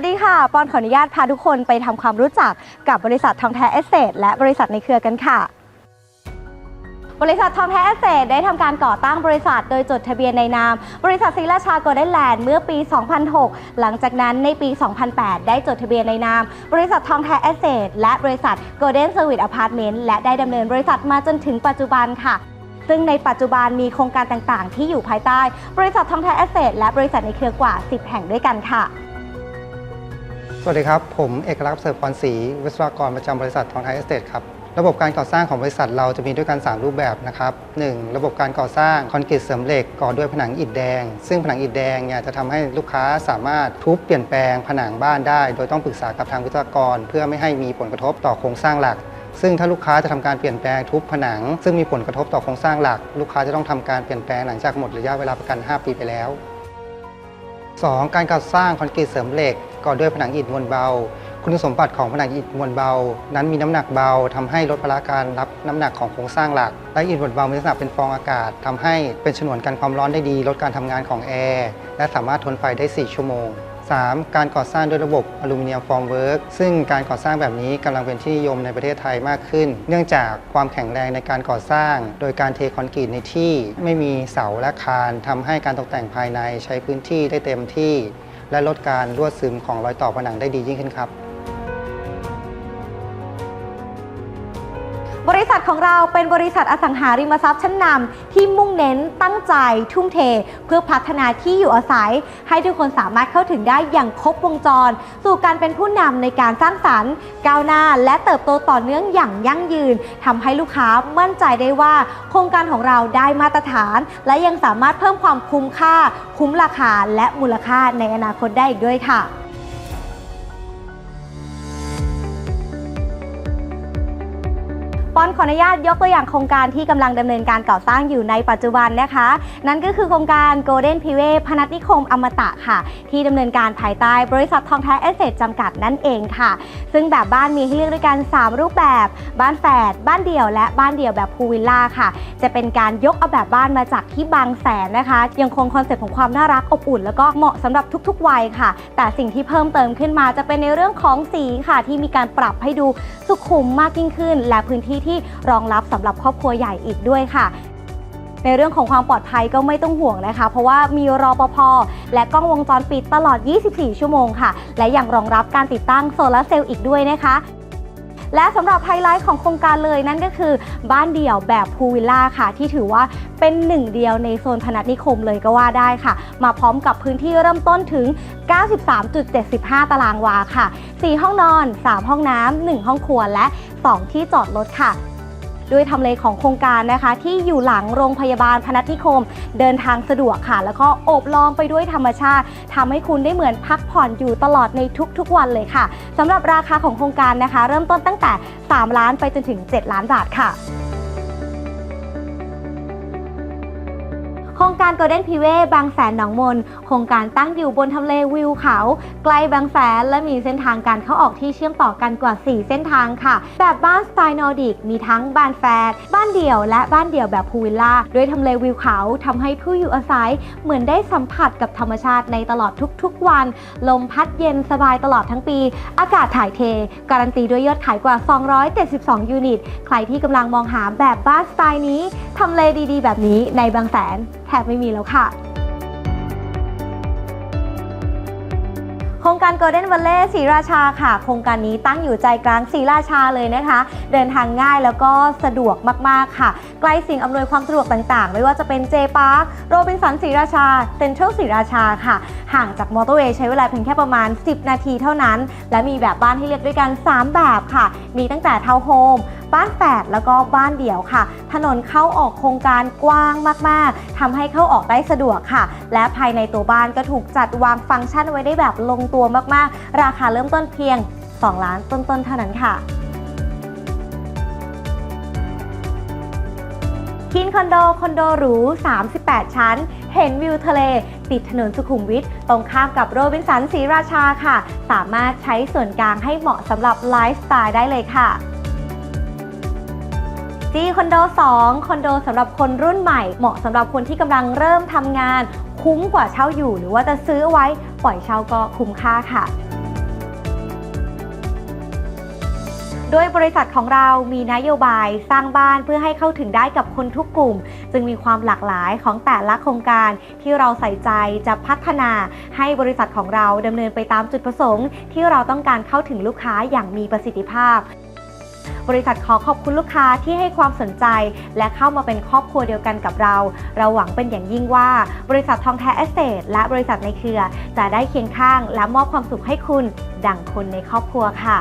สวัสดีค่ะ ปอนขออนุญาตพาทุกคนไปทำความรู้จักกับบริษัททองแท้เอสเซทและบริษัทในเครือกันค่ะ บริษัททองแท้เอสเซทได้ทำการก่อตั้งบริษัทโดยจดทะเบียนในนาม บริษัทศรีราชาโกลเด้นแลนด์เมื่อปี 2006 หลังจากนั้นในปี 2008 ได้จดทะเบียนในนาม บริษัททองแท้เอสเซทและบริษัทโกลเด้นเซอร์วิสอพาร์ตเมนต์และได้ดำเนินบริษัทมาจนถึงปัจจุบันค่ะซึ่งในปัจจุบันมีโครงการต่างๆ ที่อยู่ภายใต้ บริษัททองแท้เอสเซทและบริษัทในเครือกว่า 10 แห่งด้วยกันค่ะ สวัสดีครับ ผมเอกลักษณ์เสริมพรศรีวิศวกรประจำบริษัททองไทยเอสเตทครับระบบการก่อสร้างของบริษัทเราจะมีด้วยกัน 3 รูปแบบนะครับ 1. ระบบการก่อสร้างคอนกรีตเสริมเหล็กก่อด้วยผนังอิฐแดง ซึ่งผนังอิฐแดงเนี่ยจะทำให้ลูกค้าสามารถทุบเปลี่ยนแปลงผนังบ้านได้ โดยต้องปรึกษากับทางวิศวกร เพื่อไม่ให้มีผลกระทบต่อโครงสร้างหลัก ซึ่งถ้าลูกค้าจะทำการเปลี่ยนแปลงทุบผนัง ซึ่งมีผลกระทบต่อโครงสร้างหลัก ลูกค้าจะต้องทำการเปลี่ยนแปลงหลังจากหมดระยะเวลาประกัน 5 ปีไปแล้ว 2. การก่อสร้างคอนกรีตเสริมเหล็กก่อด้วยผนังอิฐมวลเบา คุณสมบัติของผนังอิฐมวลเบา นั้นมีน้ำหนักเบาทำให้ลดภาระการรับน้ำหนักของโครงสร้างหลัก และอิฐมวลเบามีลักษณะเป็นฟองอากาศทำให้เป็นฉนวนกันความร้อนได้ดี ลดการทำงานของแอร์และสามารถทนไฟได้ 4 ชั่วโมง 3. การก่อสร้างด้วยระบบอลูมิเนียมฟอร์มเวิร์กซึ่งการก่อสร้างแบบนี้กำลังเป็นที่นิยมในประเทศไทยมากขึ้น เนื่องจากความแข็งแรงในการก่อสร้าง โดยการเทคอนกรีตในที่ไม่มีเสาและคานทำให้การตกแต่งภายในใช้พื้นที่ได้เต็มที่ และลดการรั่วซึมของรอยต่อผนังได้ดียิ่งขึ้นครับ บริษัทของเราเป็นบริษัทอสังหาริมทรัพย์ชั้นนำที่มุ่งเน้นตั้งใจทุ่มเท เพื่อพัฒนาที่อยู่อาศัย ให้ทุกคนสามารถเข้าถึงได้อย่างครบวงจร สู่การเป็นผู้นำในการสร้างสรรค์ ก้าวหน้า และเติบโตต่อเนื่องอย่างยั่งยืนทำให้ลูกค้ามั่นใจได้ว่า โครงการของเราได้มาตรฐาน และยังสามารถเพิ่มความคุ้มค่า คุ้มราคาและมูลค่าในอนาคตได้อีกด้วยค่ะ อนขออนุญาตยกตัวอย่างโครงการที่กำลังดำเนินการก่อสร้างอยู่ในปัจจุบันนะคะ นั่นก็คือโครงการ Golden p i v e พนัสนิคมอมตะค่ะ ที่ดำเนินการภายใต้บริษัททองแท้เอสเซทจำกัดนั่นเองค่ะ ซึ่งแบบบ้านมีให้เลือกด้วยกัน 3 รูปแบบ บ้านแฝดบ้านเดี่ยว และบ้านเดี่ยวแบบพูลวิลล่าค่ะ จะเป็นการยกเอาแบบบ้านมาจากที่บางแสนนะคะ ยังคงคอนเซ็ปต์ของความน่ารักอบอุ่น แล้วก็เหมาะสำหรับทุกๆวัยค่ะ แต่สิ่งที่เพิ่มเติมขึ้นมาจะเป็นในเรื่องของสีค่ะ ที่มีการปรับให้ดูสุขุมมากยิ่งขึ้น และพื้นที่ที่รองรับสำหรับครอบครัวใหญ่อีกด้วยค่ะ ในเรื่องของความปลอดภัยก็ไม่ต้องห่วงนะคะ เพราะว่ามีรอปภและกล้องวงจรปิดตลอด 24 ชั่วโมงค่ะ และยังรองรับการติดตั้งโซลาร์เซลล์อีกด้วยนะคะ และสำหรับไฮไลท์ของโครงการเลยนั่นก็คือบ้านเดี่ยวแบบพูลวิลล่าค่ะ ที่ถือว่าเป็นหนึ่งเดียวในโซนพนัสนิคมเลยก็ว่าได้ค่ะ มาพร้อมกับพื้นที่เริ่มต้นถึง 93.75 ตารางวาค่ะ 4 ห้องนอน 3 ห้องน้ำ 1 ห้องครัวและ 2 ที่จอดรถค่ะ ด้วยทำเลของโครงการนะคะ ที่อยู่หลังโรงพยาบาลพนัสนิคม เดินทางสะดวกค่ะ แล้วก็โอบล้อมไปด้วยธรรมชาติทำให้คุณได้เหมือนพักผ่อนอยู่ตลอดในทุกๆวันเลยค่ะสำหรับราคาของโครงการนะคะ เริ่มต้นตั้งแต่ 3 ล้านไปจนถึง 7 ล้านบาทค่ะ ครงการ Golden p i v e บางแสนหนองมน โครงการตั้งอยู่บนทำเลวิวเขาใกล้บางแสนและมีเส้นทางการเข้าออกที่เชื่อมต่อกันกว่า 4 เส้นทางค่ะ แบบบ้านสไตล์นอร์ดิกมีทั้งบ้านแฟดบ้านเดี่ยว และบ้านเดี่ยวแบบพูลวิลล่าด้วยทำเลวิวเขาทำให้ผู้อยู่อาศัย เหมือนได้สัมผัสกับธรรมชาติในตลอดทุกๆวัน ลมพัดเย็นสบายตลอดทั้งปี อากาศถ่ายเท การันตีด้วยยอดขายกว่า 272 ยูนิต ใครที่กำลังมองหาแบบบ้านสไตล์นี้ ทำเลดีๆ แบบนี้ในบางแสนแทบไม่มีแล้วค่ะ โครงการ Golden Valley ศรีราชาค่ะ โครงการนี้ตั้งอยู่ใจกลางศรีราชาเลยนะคะ เดินทางง่ายแล้วก็สะดวกมากๆค่ะ ใกล้สิ่งอำนวยความสะดวกต่างๆ ไม่ว่าจะเป็น J Park โรบินสันศรีราชาเซ็นทรัลศรีราชาค่ะ ห่างจากมอเตอร์เวย์ใช้เวลาเพียงแค่ประมาณ 10 นาทีเท่านั้น และมีแบบบ้านให้เลือกด้วยกัน 3 แบบค่ะ มีตั้งแต่ทาวน์โฮม บ้านแฝดแล้วก็บ้านเดี่ยวค่ะ ถนนเข้าออกโครงการกว้างมาก ๆทำให้เข้าออกได้สะดวกค่ะ และภายในตัวบ้านก็ถูกจัดวางฟังก์ชันไว้ได้แบบลงตัวมาก ๆ ราคาเริ่มต้นเพียง 2 ล้านต้น ๆ เท่านั้นค่ะคินคอนโด คอนโดหรู 38 ชั้น เห็นวิวทะเล ติดถนนสุขุมวิท ตรงข้ามกับโรบินสันศรีราชาค่ะ สามารถใช้ส่วนกลางให้เหมาะสำหรับไลฟ์สไตล์ได้เลยค่ะ จีคอนโด 2 คอนโดสำหรับคนรุ่นใหม่ เหมาะสำหรับคนที่กำลังเริ่มทำงาน คุ้มกว่าเช่าอยู่ หรือว่าจะซื้อไว้ปล่อยเช่าก็คุ้มค่าค่ะโดยบริษัทของเรามีนโยบายสร้างบ้านเพื่อให้เข้าถึงได้กับคนทุกกลุ่ม จึงมีความหลากหลายของแต่ละโครงการที่เราใส่ใจจะพัฒนา ให้บริษัทของเราดำเนินไปตามจุดประสงค์ ที่เราต้องการเข้าถึงลูกค้าอย่างมีประสิทธิภาพ บริษัทขอขอบคุณลูกค้าที่ให้ความสนใจ และเข้ามาเป็นครอบครัวเดียวกันกับเรา เราหวังเป็นอย่างยิ่งว่า บริษัททองแท้เอสเตทและบริษัทในเครือ จะได้เคียงข้างและมอบความสุขให้คุณ ดั่งคนในครอบครัวค่ะ